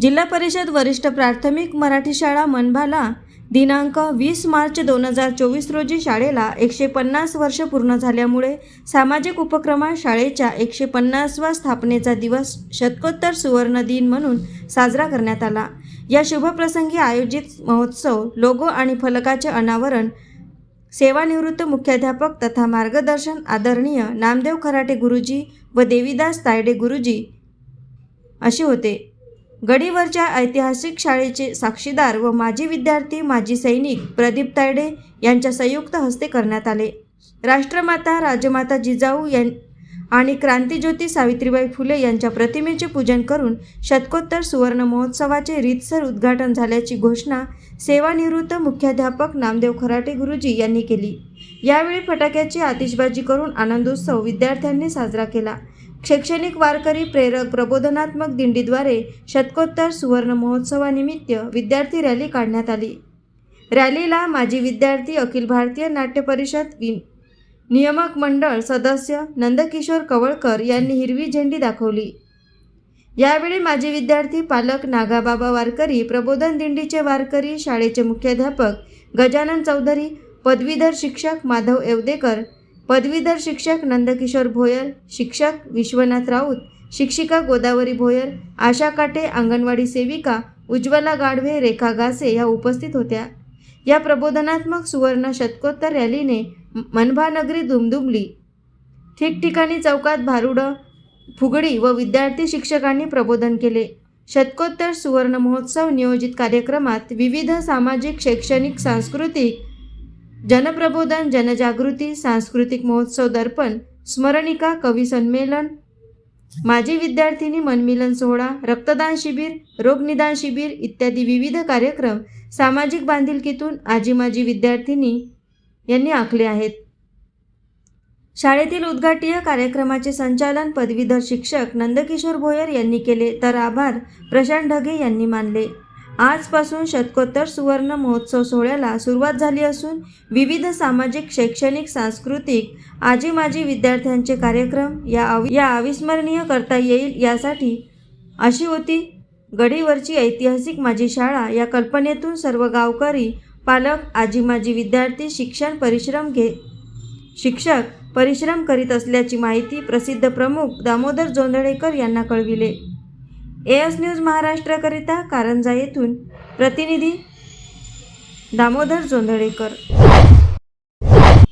जिल्हा परिषद वरिष्ठ प्राथमिक मराठी शाळा मनभाला दिनांक वीस मार्च दोन हजार चोवीस रोजी शाळेला एकशे पन्नास वर्ष पूर्ण झाल्यामुळे सामाजिक उपक्रमा शाळेच्या एकशे पन्नासवा स्थापनेचा दिवस शतकोत्तर सुवर्ण दिन म्हणून साजरा करण्यात आला. या शुभप्रसंगी आयोजित महोत्सव लोगो आणि फलकाचे अनावरण सेवानिवृत्त मुख्याध्यापक तथा मार्गदर्शन आदरणीय नामदेव खराटे गुरुजी व देवीदास तायडे गुरुजी असे होते. गडीवरच्या ऐतिहासिक शाळेचे साक्षीदार व माजी विद्यार्थी माजी सैनिक प्रदीप तायडे यांच्या संयुक्त हस्ते करण्यात आले. राष्ट्रमाता राजमाता जिजाऊ यां आणि क्रांतीज्योती सावित्रीबाई फुले यांच्या प्रतिमेचे पूजन करून शतकोत्तर सुवर्ण महोत्सवाचे रीतसर उद्घाटन झाल्याची घोषणा सेवानिवृत्त मुख्याध्यापक नामदेव खराटे गुरुजी यांनी केली. यावेळी फटाक्याची आतिषबाजी करून आनंदोत्सव विद्यार्थ्यांनी साजरा केला. शैक्षणिक वारकरी प्रेरक प्रबोधनात्मक दिंडीद्वारे शतकोत्तर सुवर्ण महोत्सवानिमित्त विद्यार्थी रॅली काढण्यात आली. रॅलीला माजी विद्यार्थी अखिल भारतीय नाट्य परिषद नियामक मंडळ सदस्य नंदकिशोर कवळकर यांनी हिरवी झेंडी दाखवली. यावेळी माजी विद्यार्थी पालक नागाबाबा वारकरी प्रबोधन दिंडीचे वारकरी शाळेचे मुख्याध्यापक गजानन चौधरी पदवीधर शिक्षक माधव येवदेकर पदवीधर शिक्षक नंदकिशोर भोयर शिक्षक विश्वनाथ राऊत शिक्षिका गोदावरी भोयर आशा काटे अंगणवाडी सेविका उज्ज्वला गाढवे रेखा गासे या उपस्थित होत्या. या प्रबोधनात्मक सुवर्ण शतकोत्तर रॅलीने मनभानगरी दुमदुमली ठिकठिकाणी चौकात भारुडं फुगडी व विद्यार्थी शिक्षकांनी प्रबोधन केले. शतकोत्तर सुवर्ण महोत्सव नियोजित कार्यक्रमात विविध सामाजिक शैक्षणिक सांस्कृतिक जनप्रबोधन जनजागृती सांस्कृतिक महोत्सव दर्पण स्मरणिका कवी संमेलन माजी विद्यार्थिनी मनमिलन सोहळा रक्तदान शिबिर रोगनिदान शिबिर इत्यादी विविध कार्यक्रम सामाजिक बांधिलकीतून आजी माजी विद्यार्थिनी यांनी आखले आहेत. शाळेतील उद्घाटीय कार्यक्रमाचे संचालन पदवीधर शिक्षक नंदकिशोर भोयर यांनी केले तर आभार प्रशांत ढगे यांनी मानले. आजपासून शतकोत्तर सुवर्ण महोत्सव सोहळ्याला सुरुवात झाली असून विविध सामाजिक शैक्षणिक सांस्कृतिक आजी माजी विद्यार्थ्यांचे कार्यक्रम या अवि या अविस्मरणीय करता येईल यासाठी अशी होती गडीवरची ऐतिहासिक माझी शाळा. या कल्पनेतून सर्व गावकरी पालक आजी माजी विद्यार्थी शिक्षण परिश्रम घे शिक्षक परिश्रम करीत असल्याची माहिती प्रसिद्ध प्रमुख दामोदर जोंधळेकर यांना कळविले. एस न्यूज महाराष्ट्राकरिता कारंजा येथून प्रतिनिधी दामोदर जोंधळेकर.